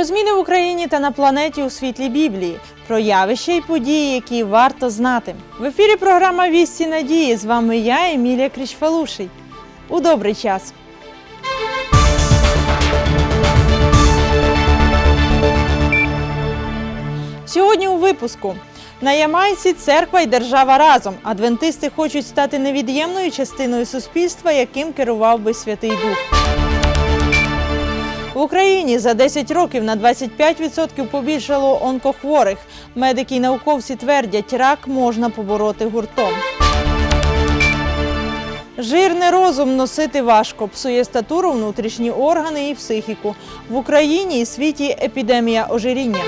Про зміни в Україні та на планеті у світлі Біблії, про явища і події, які варто знати. В ефірі програма Вісті Надії. З вами я, Емілія Крічфалуший. У добрий час. Сьогодні у випуску на Ямайці церква і держава разом. Адвентисти хочуть стати невід'ємною частиною суспільства, яким керував би Святий Дух. В Україні за 10 років на 25% побільшало онкохворих. Медики і науковці твердять, рак можна побороти гуртом. Жирний розум носити важко, псує статуру, внутрішні органи і психіку. В Україні і світі епідемія ожиріння.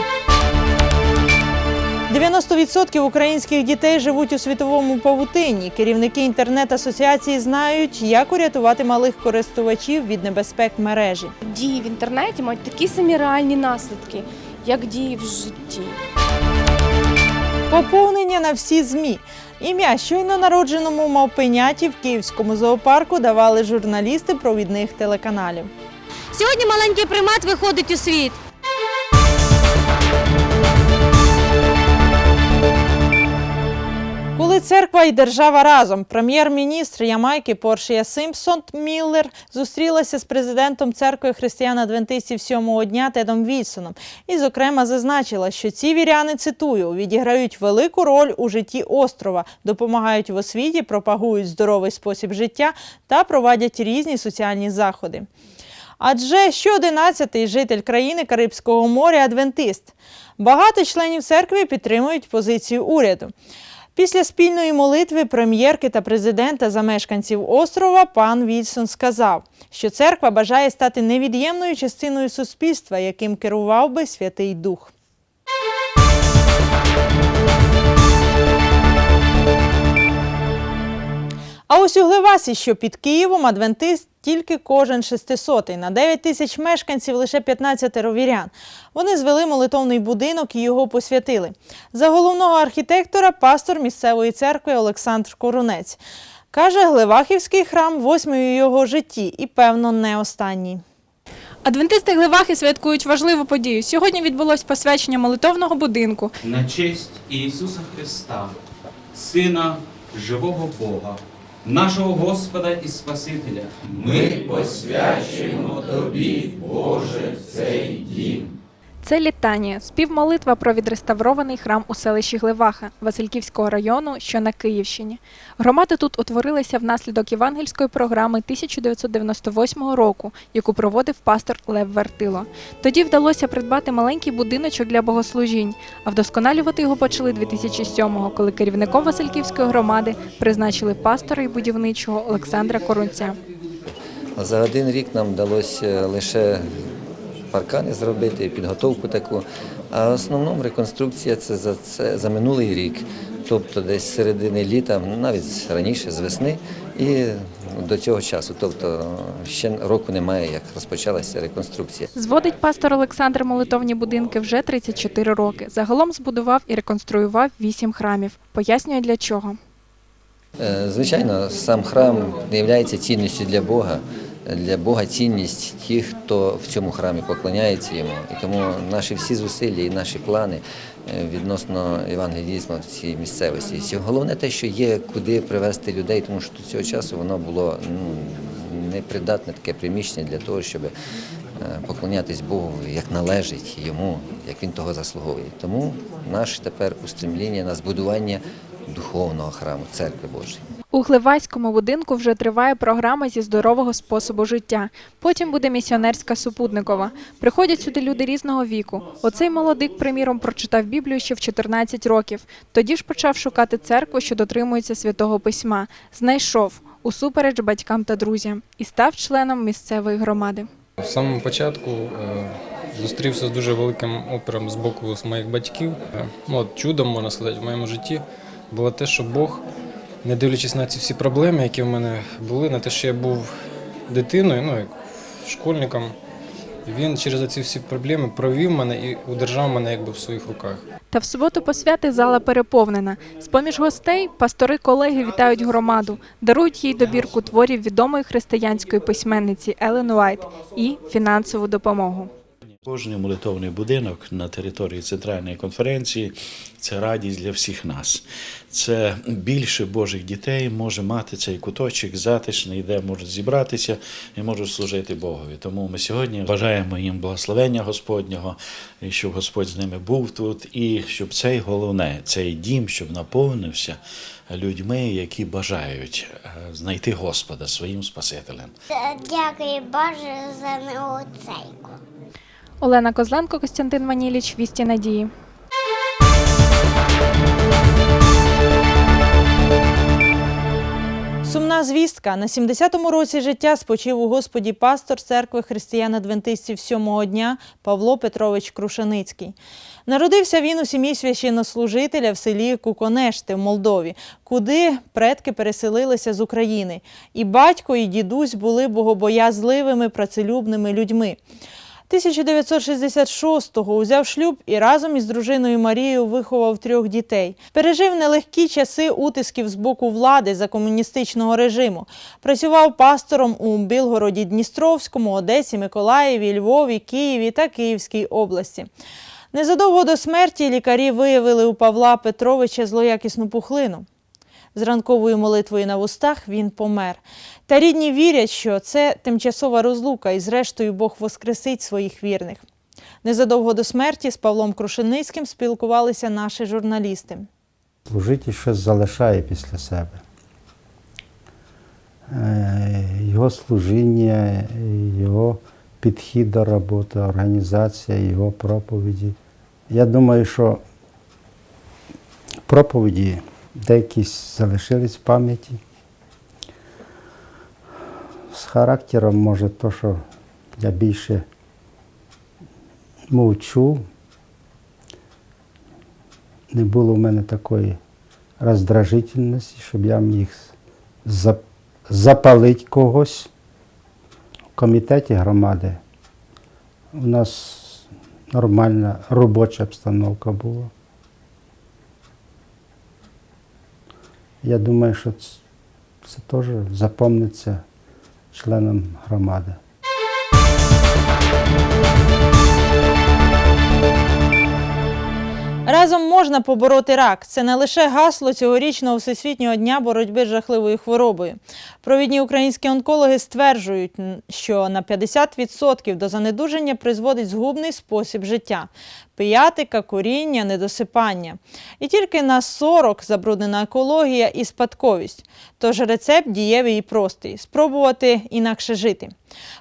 90% українських дітей живуть у світовому павутинні. Керівники інтернет-асоціації знають, як урятувати малих користувачів від небезпек мережі. дії в інтернеті мають такі самі реальні наслідки, як дії в житті. Поповнення на всі ЗМІ. Ім'я щойно народженому мавпеняті в київському зоопарку давали журналісти провідних телеканалів. Сьогодні маленький примат виходить у світ. Коли церква і держава разом, прем'єр-міністр Ямайки Поршія Симпсон Міллер зустрілася з президентом церкви християн-адвентистів сьомого дня Тедом Вільсоном і, зокрема, зазначила, що ці віряни цитую відіграють велику роль у житті острова, допомагають в освіті, пропагують здоровий спосіб життя та проводять різні соціальні заходи. Адже щоодинадцятий житель країни Карибського моря адвентист. Багато членів церкви підтримують позицію уряду. Після спільної молитви прем'єрки та президента за мешканців острова пан Вільсон сказав, що церква бажає стати невід'ємною частиною суспільства, яким керував би Святий Дух. А ось у Глевасі, що під Києвом, адвентист тільки кожен шестисотий. На 9 тисяч мешканців лише 15 вірян. Вони звели молитовний будинок і його посвятили. За головного архітектора пастор місцевої церкви Олександр Корунець. Каже, Глевахівський храм восьмий у його житті і, певно, не останній. Адвентисти Глевахи святкують важливу подію. Сьогодні відбулось посвячення молитовного будинку. на честь Ісуса Христа, Сина живого Бога, нашого Господа і Спасителя. Ми посвячуємо Тобі, Боже, цей дім. Це літання, співмолитва про відреставрований храм у селищі Глеваха Васильківського району, що на Київщині. Громада тут утворилася внаслідок євангельської програми 1998 року, яку проводив пастор Лев Вертило. Тоді вдалося придбати маленький будиночок для богослужінь, а вдосконалювати його почали 2007-го, коли керівником Васильківської громади призначили пастора і будівничого Олександра Корунця. За один рік нам вдалося лише паркани зробити, підготовку таку. А в основному реконструкція це за це за минулий рік, тобто десь з середини літа, навіть раніше, з весни, і до цього часу. Тобто ще року немає, як розпочалася реконструкція. Зводить пастор Олександр молитовні будинки вже 34 роки. Загалом збудував і реконструював вісім храмів. Пояснює для чого. Е, Звичайно, сам храм не є цінністю для Бога. Для Бога цінність ті, хто в цьому храмі поклоняється йому. І тому наші всі зусилля і наші плани е, відносно евангелізму в цій місцевості. Головне те, що є куди привезти людей, тому що до цього часу воно було ну, непридатне таке приміщення для того, щоб е, поклонятись Богу як належить йому, як він того заслуговує. Тому наше тепер устремління на збудування духовного храму, церкви Божої. У Гливайському будинку вже триває програма зі здорового способу життя. Потім буде місіонерська супутникова. Приходять сюди люди різного віку. Оцей молодик, приміром, прочитав Біблію ще в 14 років. Тоді ж почав шукати церкву, що дотримується святого письма. Знайшов усупереч батькам та друзям і став членом місцевої громади. В самому початку е, зустрівся з дуже великим опором з боку моїх батьків. Е, Ну, от чудом, можна сказати, в моєму житті було те, що Бог, не дивлячись на ці всі проблеми, які в мене були, на те, що я був дитиною, ну як школьником, він через ці всі проблеми провів мене і удержав мене якби в своїх руках. Та в суботу посвяти зала переповнена. З-поміж гостей пастори колеги вітають громаду, дарують їй добірку творів відомої християнської письменниці Елен Уайт і фінансову допомогу. Кожний молитовний будинок на території центральної конференції це радість для всіх нас. Це більше Божих дітей може мати цей куточок затишний, де можуть зібратися і можуть служити Богові. Тому ми сьогодні бажаємо їм благословення Господнього, і щоб Господь з ними був тут, і щоб цей головне, цей дім, щоб наповнився людьми, які бажають е, знайти Господа своїм Спасителем. Дякую Боже за нову цейку. Олена Козленко, Костянтин Маніліч, Вісті Надії. Сумна звістка. На 70-му році життя спочив у Господі пастор церкви християн-адвентистів сьомого дня Павло Петрович Крушаницький. Народився він у сім'ї священнослужителя в селі Куконешти в Молдові, куди предки переселилися з України. І батько, і дідусь були богобоязливими, працелюбними людьми. 1966-го узяв шлюб і разом із дружиною Марією виховав трьох дітей. Пережив нелегкі часи утисків з боку влади за комуністичного режиму. Працював пастором у Білгороді Дністровському, Одесі, Миколаєві, Львові, Києві та Київській області. Незадовго до смерті лікарі виявили у Павла Петровича злоякісну пухлину. З ранковою молитвою на вустах він помер. Та рідні вірять, що це тимчасова розлука, і зрештою Бог воскресить своїх вірних. Незадовго до смерті з Павлом Крушеницьким спілкувалися наші журналісти. Служитель щось залишає після себе. Е, Його служіння, його підхід до роботи, організація, його проповіді. Я думаю, що проповіді деякі залишились в пам'яті. З характером, може, то, що я більше мовчу, не було в мене такої роздражительності, щоб я міг запалити когось. В комітеті громади у нас нормальна робоча обстановка була. Я думаю, що це, це теж запомниться членам громади. Разом можна побороти рак. Це не лише гасло цьогорічного всесвітнього дня боротьби з жахливою хворобою. Провідні українські онкологи стверджують, що на 50% до занедуження призводить згубний спосіб життя: пиятика, куріння, недосипання. І тільки на 40 забруднена екологія і спадковість. Тож рецепт дієвий і простий спробувати інакше жити.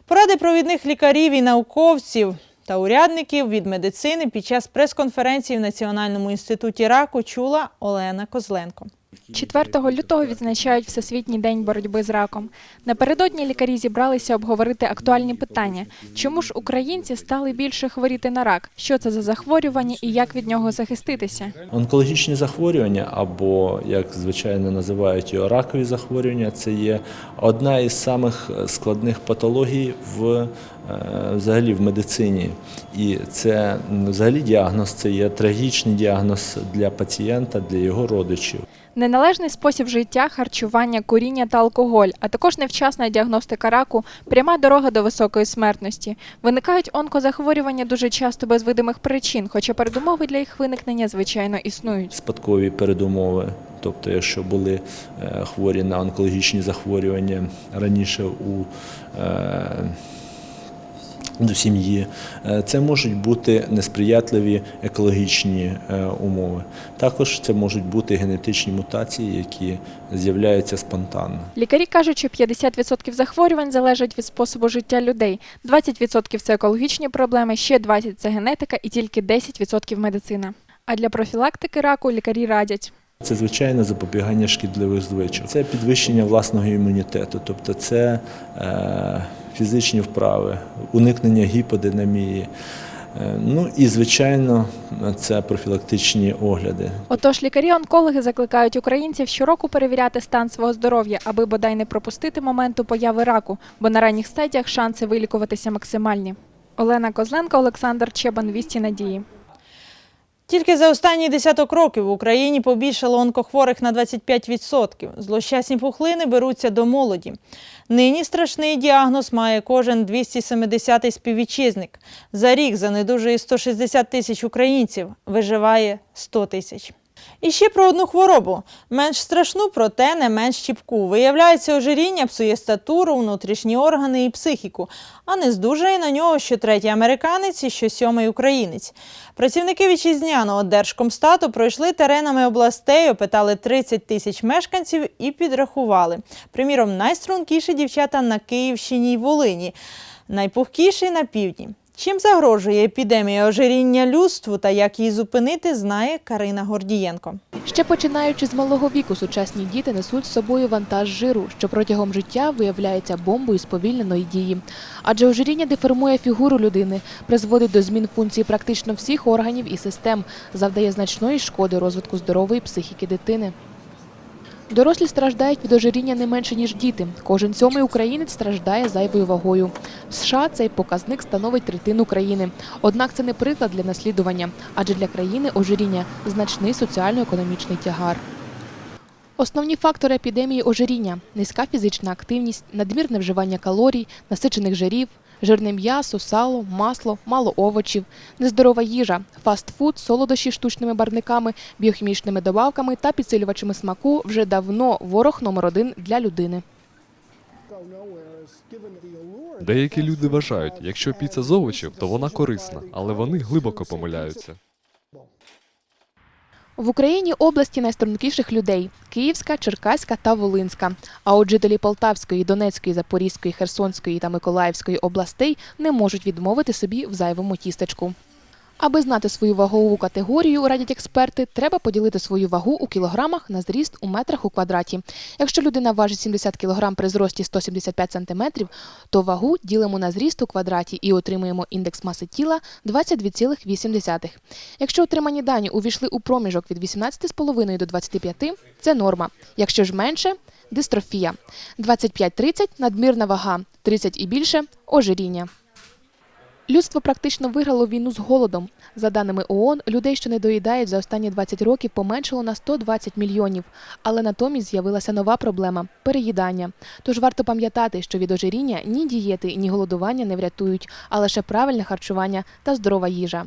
Поради провідних лікарів і науковців та урядників від медицини під час прес-конференції в Національному інституті раку чула Олена Козленко. 4 лютого відзначають Всесвітній день боротьби з раком. Напередодні лікарі зібралися обговорити актуальні питання. Чому ж українці стали більше хворіти на рак? Що це за захворювання і як від нього захиститися? Онкологічні захворювання, або як звичайно називають його ракові захворювання, це є одна із самих складних патологій в е, взагалі в медицині. І це взагалі діагноз, це є трагічний діагноз для пацієнта, для його родичів. Неналежний спосіб життя, харчування, куріння та алкоголь, а також невчасна діагностика раку пряма дорога до високої смертності. Виникають онкозахворювання дуже часто без видимих причин, хоча передумови для їх виникнення звичайно існують. спадкові передумови. Тобто, якщо були е, хворі на онкологічні захворювання раніше у в сім'ї, е, це можуть бути несприятливі екологічні е, умови. Також це можуть бути генетичні мутації, які з'являються спонтанно. Лікарі кажуть, що 50% захворювань залежать від способу життя людей, 20% – це екологічні проблеми, ще 20% – це генетика і тільки 10% – медицина. А для профілактики раку лікарі радять. Це звичайне запобігання шкідливих звичок. Це підвищення власного імунітету, тобто це е, фізичні вправи, уникнення гіподинамії. Е, ну і звичайно, це профілактичні огляди. Отож, лікарі-онкологи закликають українців щороку перевіряти стан свого здоров'я, аби бодай не пропустити моменту появи раку, бо на ранніх стадіях шанси вилікуватися максимальні. Олена Козленко, Олександр Чебан, Вісті Надії. Тільки за останні десяток років в Україні побільшало онкохворих на 25%. Злощасні пухлини беруться до молоді. Нині страшний діагноз має кожен 270-й співвітчизник. За рік занедужує 160 тисяч українців, виживає 100 тисяч. І ще про одну хворобу. Менш страшну, проте не менш чіпку. Виявляється, ожиріння псує статуру, внутрішні органи і психіку, а не здужає на нього що третій американець і що сьомий українець. Працівники вітчизняного Держкомстату пройшли теренами областей, опитали 30 тисяч мешканців і підрахували. Приміром, найстрункіші дівчата на Київщині й Волині, найпухкіші на півдні. Чим загрожує епідемія ожиріння людству та як її зупинити, знає Карина Гордієнко. Ще починаючи з малого віку, сучасні діти несуть з собою вантаж жиру, що протягом життя виявляється бомбою сповільненої дії. Адже ожиріння деформує фігуру людини, призводить до змін функцій практично всіх органів і систем, завдає значної шкоди розвитку здорової психіки дитини. Дорослі страждають від ожиріння не менше, ніж діти. Кожен сьомий українець страждає зайвою вагою. В США цей показник становить третину країни. Однак це не приклад для наслідування, адже для країни ожиріння значний соціально-економічний тягар. Основні фактори епідемії ожиріння – низька фізична активність, надмірне вживання калорій, насичених жирів, жирне м'ясо, сало, масло, мало овочів, нездорова їжа, фастфуд, солодощі штучними барниками, біохімічними добавками та підсилювачами смаку вже давно ворог номер один для людини. Деякі люди вважають, якщо піца з овочів, то вона корисна, але вони глибоко помиляються. В Україні області найстрункіших людей – Київська, Черкаська та Волинська. А от жителі Полтавської, Донецької, Запорізької, Херсонської та Миколаївської областей не можуть відмовити собі в зайвому тістечку. Аби знати свою вагову категорію, радять експерти, треба поділити свою вагу у кілограмах на зріст у метрах у квадраті. Якщо людина важить 70 кг при зрості 175 см, то вагу ділимо на зріст у квадраті і отримуємо індекс маси тіла 22,8. Якщо отримані дані увійшли у проміжок від 18,5 до 25 – це норма. Якщо ж менше – дистрофія. 25-30 – надмірна вага, 30 і більше – ожиріння. Людство практично виграло війну з голодом. За даними ООН, людей, що не доїдають за останні 20 років, поменшало на 120 мільйонів. Але натомість з'явилася нова проблема переїдання. Тож варто пам'ятати, що від ожиріння ні дієти, ні голодування не врятують, а лише правильне харчування та здорова їжа.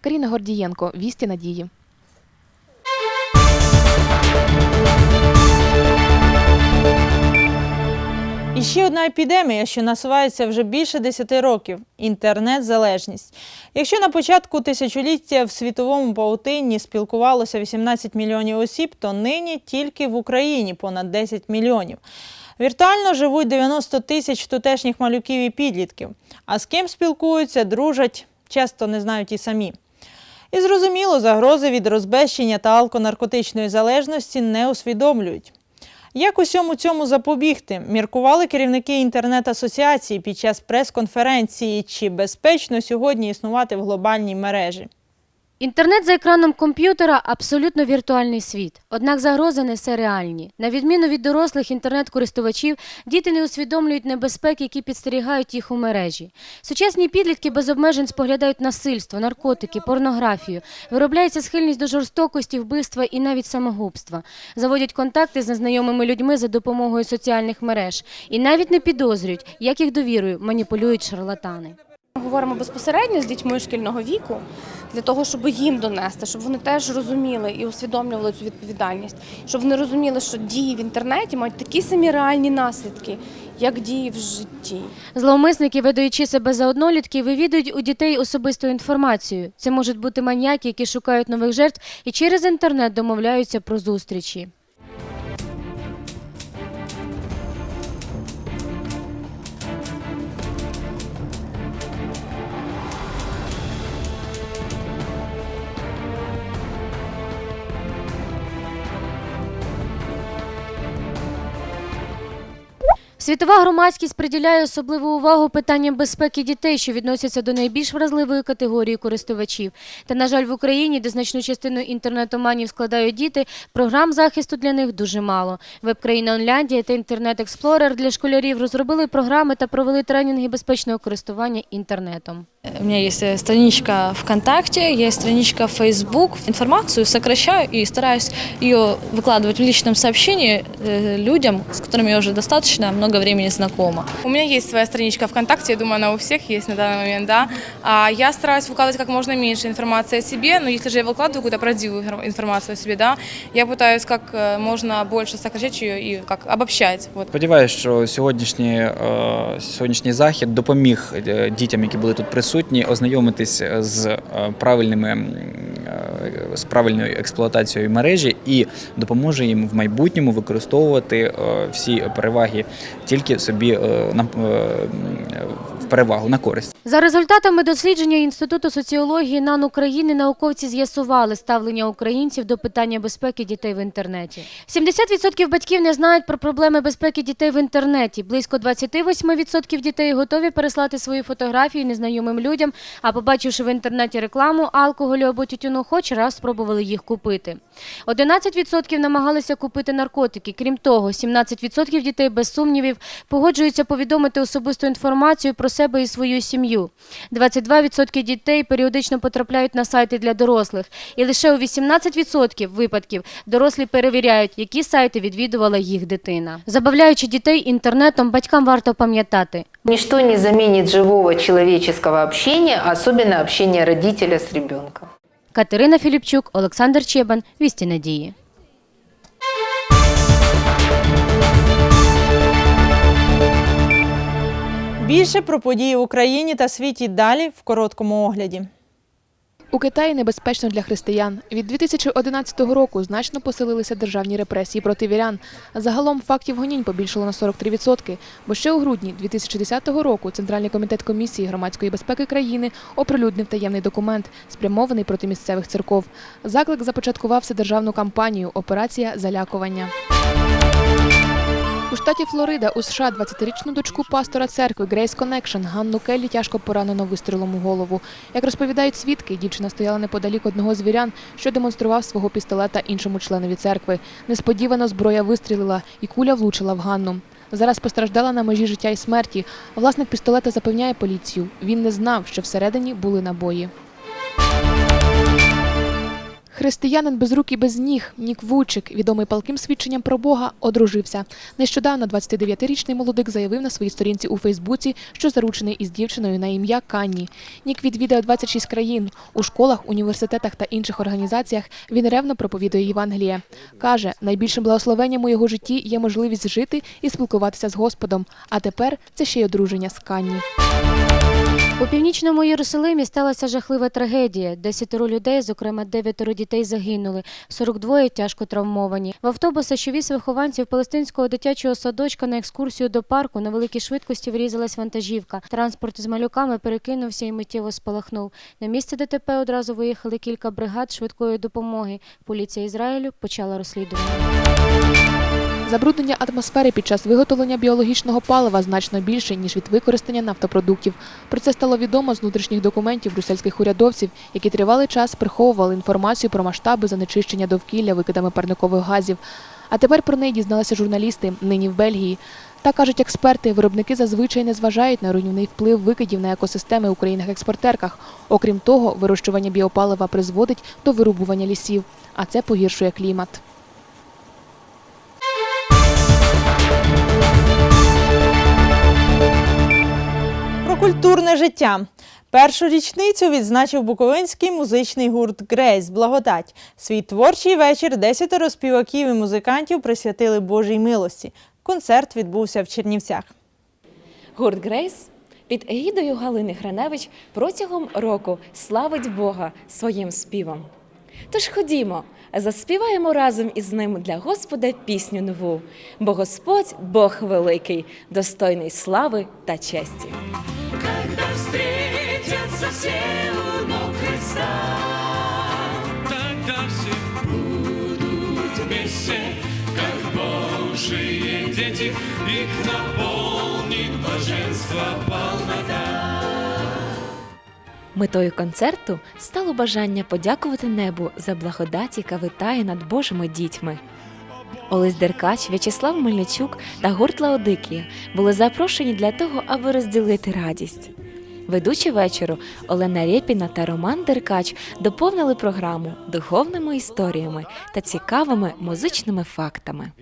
Каріна Гордієнко, Вісті надії. І ще одна епідемія, що насувається вже більше 10 років інтернет-залежність. Якщо на початку тисячоліття в світовому паутинні спілкувалося 18 мільйонів осіб, то нині тільки в Україні понад 10 мільйонів. Віртуально живуть 90 тисяч тутешніх малюків і підлітків. А з ким спілкуються, дружать, часто не знають і самі. І зрозуміло, загрози від розбещення та алконаркотичної залежності не усвідомлюють. Як усьому цьому запобігти? Міркували керівники інтернет-асоціації під час прес-конференції, чи безпечно сьогодні існувати в глобальній мережі. Інтернет за екраном комп'ютера абсолютно віртуальний світ. Однак загрози несе реальні. На відміну від дорослих інтернет-користувачів, діти не усвідомлюють небезпек, які підстерігають їх у мережі. Сучасні підлітки без обмежень споглядають насильство, наркотики, порнографію. Виробляється схильність до жорстокості, вбивства і навіть самогубства. Заводять контакти з незнайомими людьми за допомогою соціальних мереж і навіть не підозрюють, як їх довірою маніпулюють шарлатани. Ми говоримо безпосередньо з дітьми шкільного віку для того, щоб їм донести, щоб вони теж розуміли і усвідомлювали цю відповідальність, щоб вони розуміли, що дії в інтернеті мають такі самі реальні наслідки, як дії в житті. Зловмисники, видаючи себе за однолітків, вивідують у дітей особисту інформацію. Це можуть бути маньяки, які шукають нових жертв і через інтернет домовляються про зустрічі. Світова громадськість приділяє особливу увагу питанням безпеки дітей, що відносяться до найбільш вразливої категорії користувачів. Та, на жаль, в Україні, де значну частину інтернетоманів складають діти, програм захисту для них дуже мало. Веб-країна Онляндія та інтернет Експлорер для школярів розробили програми та провели тренінги безпечного користування інтернетом. У меня есть э, страничка ВКонтакте, есть страничка в Facebook. Информацию сокращаю и стараюсь ее выкладывать в личном сообщении э, людям, с которыми я уже достаточно много времени знакома. У меня есть своя страничка ВКонтакте, я думаю, она у всех есть на данный момент, да. А я стараюсь выкладывать как можно меньше информации о себе, но если же я выкладываю какую-то правдивую инфор- информацию о себе, да, я пытаюсь как э, можно больше сокращать ее и как обобщать. Вот. Сподіваюсь, що сьогоднішній, е, сьогоднішній захід допоміг е, дітям, які були тут присутні, ознайомитись з е, правильними м, е, з правильною експлуатацією мережі і допоможе їм в майбутньому використовувати е, всі переваги тільки собі е, на е, перевагу на користь. За результатами дослідження Інституту соціології НАН України науковці з'ясували ставлення українців до питання безпеки дітей в інтернеті. 70% батьків не знають про проблеми безпеки дітей в інтернеті. Близько 28% дітей готові переслати свої фотографії незнайомим людям, а побачивши в інтернеті рекламу алкоголю або тютюну, хоч раз спробували їх купити. 11% намагалися купити наркотики. Крім того, 17% дітей без сумнівів погоджуються повідомити особисту інформацію про себе і свою сім'ю. 22% дітей періодично потрапляють на сайти для дорослих. І лише у 18% випадків дорослі перевіряють, які сайти відвідувала їх дитина. Забавляючи дітей інтернетом, батькам варто пам'ятати. Ничто не заменит живого человеческого общения, особенно общения родителя с ребенком. Катерина Філіпчук, Олександр Чебан, Вісті Надії. Більше про події в Україні та світі далі в короткому огляді. У Китаї небезпечно для християн. Від 2011 року значно посилилися державні репресії проти вірян. Загалом фактів гонінь побільшало на 43%, бо ще у грудні 2010 року Центральний комітет комісії громадської безпеки країни оприлюднив таємний документ, спрямований проти місцевих церков. Заклик започаткував державну кампанію Операція залякування. У штаті Флорида у США 20-річну дочку пастора церкви Грейс Connection Ганну Келлі тяжко поранено вистрілом у голову. Як розповідають свідки, дівчина стояла неподалік одного з вірян, що демонстрував свого пістолета іншому членові церкви. Несподівано зброя вистрілила і куля влучила в Ганну. Зараз постраждала на межі життя і смерті. Власник пістолета запевняє поліцію. Він не знав, що всередині були набої. Християнин без рук і без ніг Нік Вучик, відомий палким свідченням про Бога, одружився. Нещодавно 29-річний молодик заявив на своїй сторінці у Фейсбуці, що заручений із дівчиною на ім'я Канні. Нік відвідав 26 країн. У школах, університетах та інших організаціях він ревно проповідує Євангеліє. Каже, найбільшим благословенням у його житті є можливість жити і спілкуватися з Господом. А тепер це ще й одруження з Канні. У північному Єрусалимі сталася жахлива трагедія. Десятеро людей, зокрема дев'ятеро дітей, загинули, 42 тяжко травмовані. В автобуса, що віз вихованців палестинського дитячого садочка на екскурсію до парку, на великій швидкості врізалась вантажівка. Транспорт з малюками перекинувся і миттєво спалахнув. На місце ДТП одразу виїхали кілька бригад швидкої допомоги. Поліція Ізраїлю почала розслідування. Забруднення атмосфери під час виготовлення біологічного палива значно більше, ніж від використання нафтопродуктів. Про це стало відомо з внутрішніх документів брюссельських урядовців, які тривалий час приховували інформацію про масштаби занечищення довкілля викидами парникових газів. А тепер про неї дізналися журналісти нині в Бельгії. Та кажуть експерти, виробники зазвичай не зважають на руйнівний вплив викидів на екосистеми у країнах-експортерках. Окрім того, вирощування біопалива призводить до вирубування лісів, а це погіршує клімат. Культурне життя. Першу річницю відзначив буковинський музичний гурт Грейс Благодать. Свій творчий вечір десятеро співаків і музикантів присвятили Божій милості. Концерт відбувся в Чернівцях. Гурт Грейс під егідою Галини Граневич протягом року славить Бога своїм співом. Тож ходімо, заспіваємо разом із ним для Господа пісню нову, бо Господь Бог великий, достойний слави та честі. Когда встретятся все у Христа, тогда все будут вместе, как Божие дети, их наполнит блаженство полнота. Метою концерту стало бажання подякувати небу за благодаті, яка витає над Божими дітьми. Олесь Деркач, В'ячеслав Мельничук та гурт Лаодикія були запрошені для того, аби розділити радість. Ведучі вечору Олена Рєпіна та Роман Деркач доповнили програму духовними історіями та цікавими музичними фактами.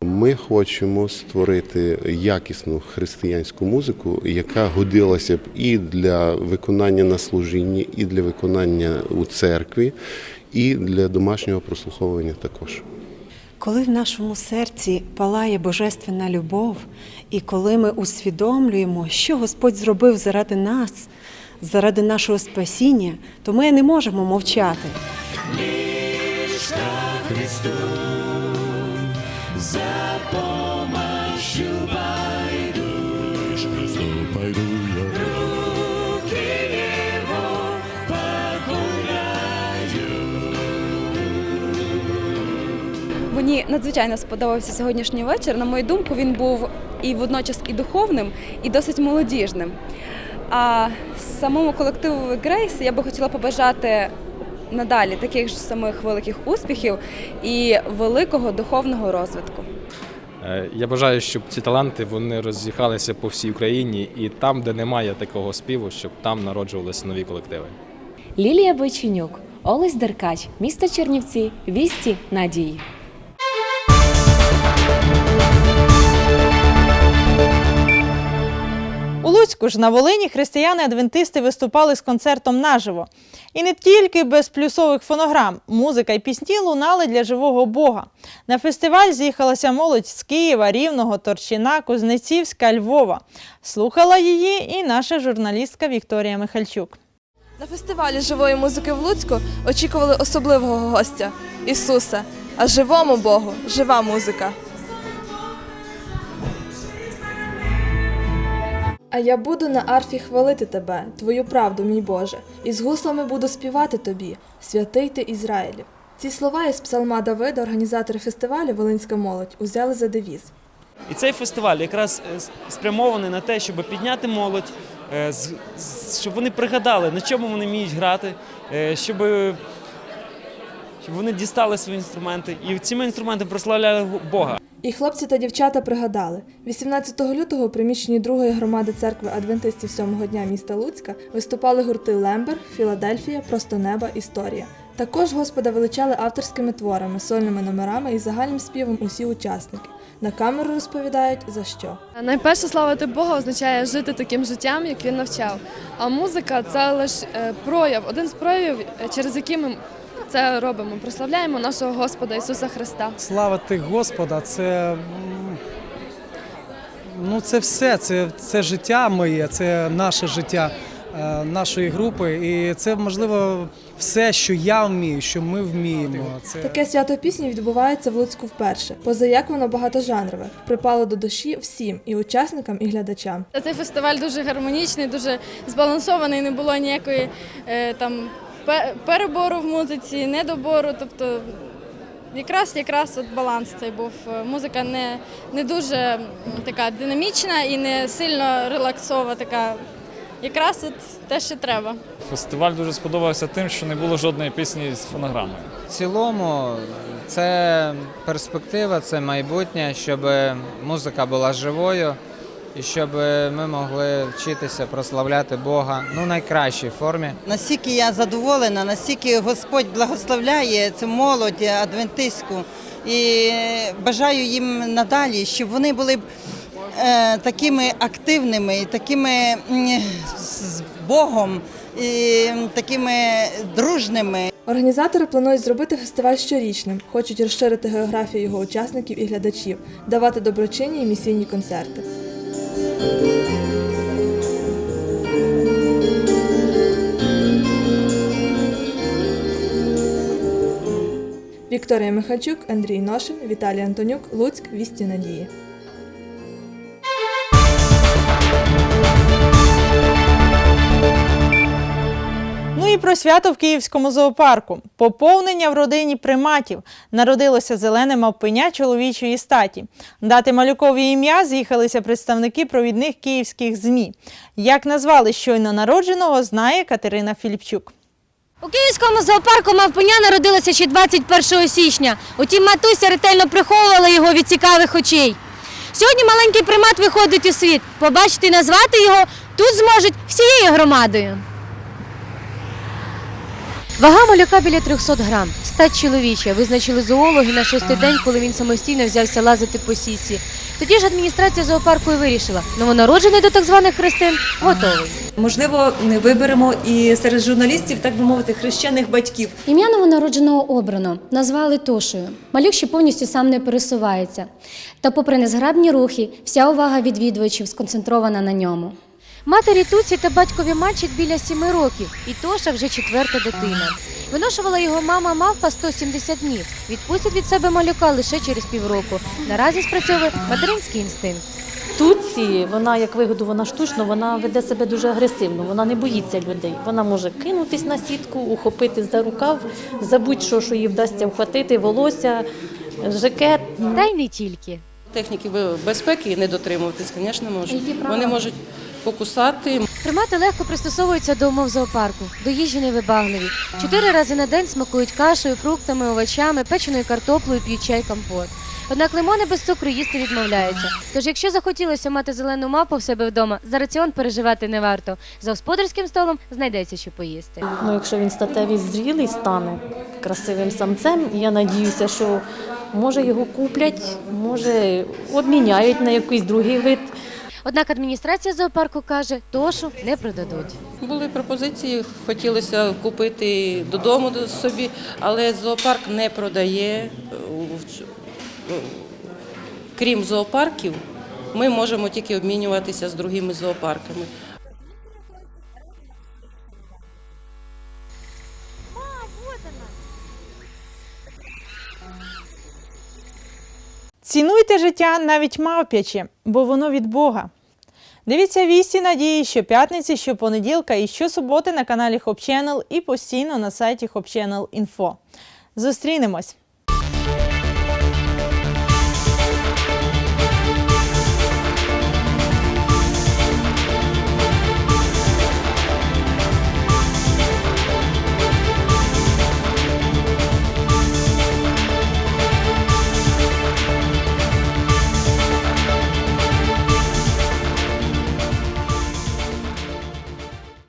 Ми хочемо створити якісну християнську музику, яка годилася б і для виконання на служінні, і для виконання у церкві, і для домашнього прослуховування також. Коли в нашому серці палає божественна любов, і коли ми усвідомлюємо, що Господь зробив заради нас, заради нашого спасіння, то ми не можемо мовчати. Христу за помощью пойду. Мені надзвичайно сподобався сьогоднішній вечір. На мою думку, він був і водночас і духовним, і досить молодіжним. А самому колективу Грейс я би хотіла побажати надалі таких ж самих великих успіхів і великого духовного розвитку. Е, Я бажаю, щоб ці таланти вони роз'їхалися по всій Україні і там, де немає такого співу, щоб там народжувалися нові колективи. Лілія Бойченюк, Олесь Деркач, місто Чернівці, Вісті Надії. У Луцьку ж на Волині християни-адвентисти виступали з концертом наживо. І не тільки без плюсових фонограм, музика і пісні лунали для живого Бога. На фестиваль з'їхалася молодь з Києва, Рівного, Торчина, Кузнецівська, Львова. Слухала її і наша журналістка Вікторія Михальчук. На фестивалі живої музики в Луцьку очікували особливого гостя Ісуса, а живому Богу жива музика. А я буду на арфі хвалити тебе, твою правду, мій Боже, і з гуслами буду співати тобі, святий ти Ізраїлів. Ці слова із псалма Давида організатори фестивалю Волинська молодь узяли за девіз. І цей фестиваль якраз е, спрямований на те, щоб підняти молодь, е, щоб вони пригадали, на чому вони вміють грати, е, щоб, щоб вони дістали свої інструменти і цими інструментами прославляли Бога. І хлопці та дівчата пригадали, 18 лютого у приміщенні другої громади церкви адвентистів сьомого дня міста Луцька виступали гурти Лембер, Філадельфія, Просто неба, Історія. Також Господа величали авторськими творами, сольними номерами і загальним співом усі учасники. На камеру розповідають за що. Найперше славити Бога означає жити таким життям, як він навчав. А музика це лише прояв, один з проявів, е, через який ми це робимо. Прославляємо нашого Господа Ісуса Христа. Славити Господа це, ну, це все, це, це життя моє, це наше життя е, нашої групи. І це можливо все, що я вмію, що ми вміємо. Це... Таке свято пісні відбувається в Луцьку вперше. Позаяк воно багатожанрове, припало до душі всім і учасникам, і глядачам. Цей фестиваль дуже гармонічний, дуже збалансований, не було ніякої е, там перебору в музиці, недобору. Тобто якраз якраз от баланс цей був. Е, Музика не, не дуже така динамічна і не сильно релаксова, така якраз от те, що треба. Фестиваль дуже сподобався тим, що не було жодної пісні з фонограмою. В цілому це перспектива, це майбутнє, щоб музика була живою і щоб ми могли вчитися прославляти Бога ну, в найкращій формі. Наскільки я задоволена, настільки Господь благословляє цю молодь адвентистську і бажаю їм надалі, щоб вони були б е, такими активними, такими з Богом, і такими дружними. Організатори планують зробити фестиваль щорічним, хочуть розширити географію його учасників і глядачів, давати доброчинні і місійні концерти. Вікторія Михальчук, Андрій Ношин, Віталій Антонюк, Луцьк, Вісті Надії. Про свято в Київському зоопарку. Поповнення в родині приматів. Народилося зелене мавпеня чоловічої статі. Дати малюкові ім'я з'їхалися представники провідних київських ЗМІ. Як назвали щойно народженого, знає Катерина Філіпчук. У Київському зоопарку мавпеня народилося ще 21 січня. Утім, матуся ретельно приховувала його від цікавих очей. Сьогодні маленький примат виходить у світ. Побачити і назвати його тут зможуть всією громадою. Вага малюка біля 300 грам. Стать чоловіча. Визначили зоологи на шостий день, коли він самостійно взявся лазити по сісі. Тоді ж адміністрація зоопарку і вирішила, новонароджений до так званих хрестин готовий. Можливо, виберемо і серед журналістів, так би мовити, хрещених батьків. Ім'я новонародженого обрано, назвали Тошею. Малюк ще повністю сам не пересувається. Та, попри незграбні рухи, вся увага відвідувачів сконцентрована на ньому. Матері Туці та батькові мальчик біля сіми років, і Тоша вже четверта дитина. Виношувала його мама мавпа 170 днів. Відпустять від себе малюка лише через півроку. Наразі спрацьовує материнський інстинкт. Туці, вона як вигоду, вона штучно, вона веде себе дуже агресивно, вона не боїться людей. Вона може кинутись на сітку, ухопити за рукав, забудь що, що їй вдасться вхватити, волосся, жакет. Та й не тільки. Техніки безпеки не дотримуватись, звісно, можуть. Вони можуть покусати. Примати легко пристосовуються до умов зоопарку, до їжі невибагливі. Чотири рази на день смакують кашею, фруктами, овочами, печеною картоплею, п'ють чай, компот. Однак лимони без цукру їсти відмовляються. Тож, якщо захотілося мати зелену мапу в себе вдома, за раціон переживати не варто. За господарським столом знайдеться, що поїсти. Ну, якщо він статевий зрілий стане красивим самцем, я надіюся, що може його куплять, може обміняють на якийсь другий вид. Однак адміністрація зоопарку каже, тошу не продадуть. Були пропозиції, хотілося купити додому собі, але зоопарк не продає. Крім зоопарків, ми можемо тільки обмінюватися з другими зоопарками. Цінуйте життя навіть мавпяче, бо воно від Бога. Дивіться вісті надії щоп'ятниці, щопонеділка і щосуботи на каналі Хоп Channel і постійно на сайті hopchannel.info. Зустрінемось!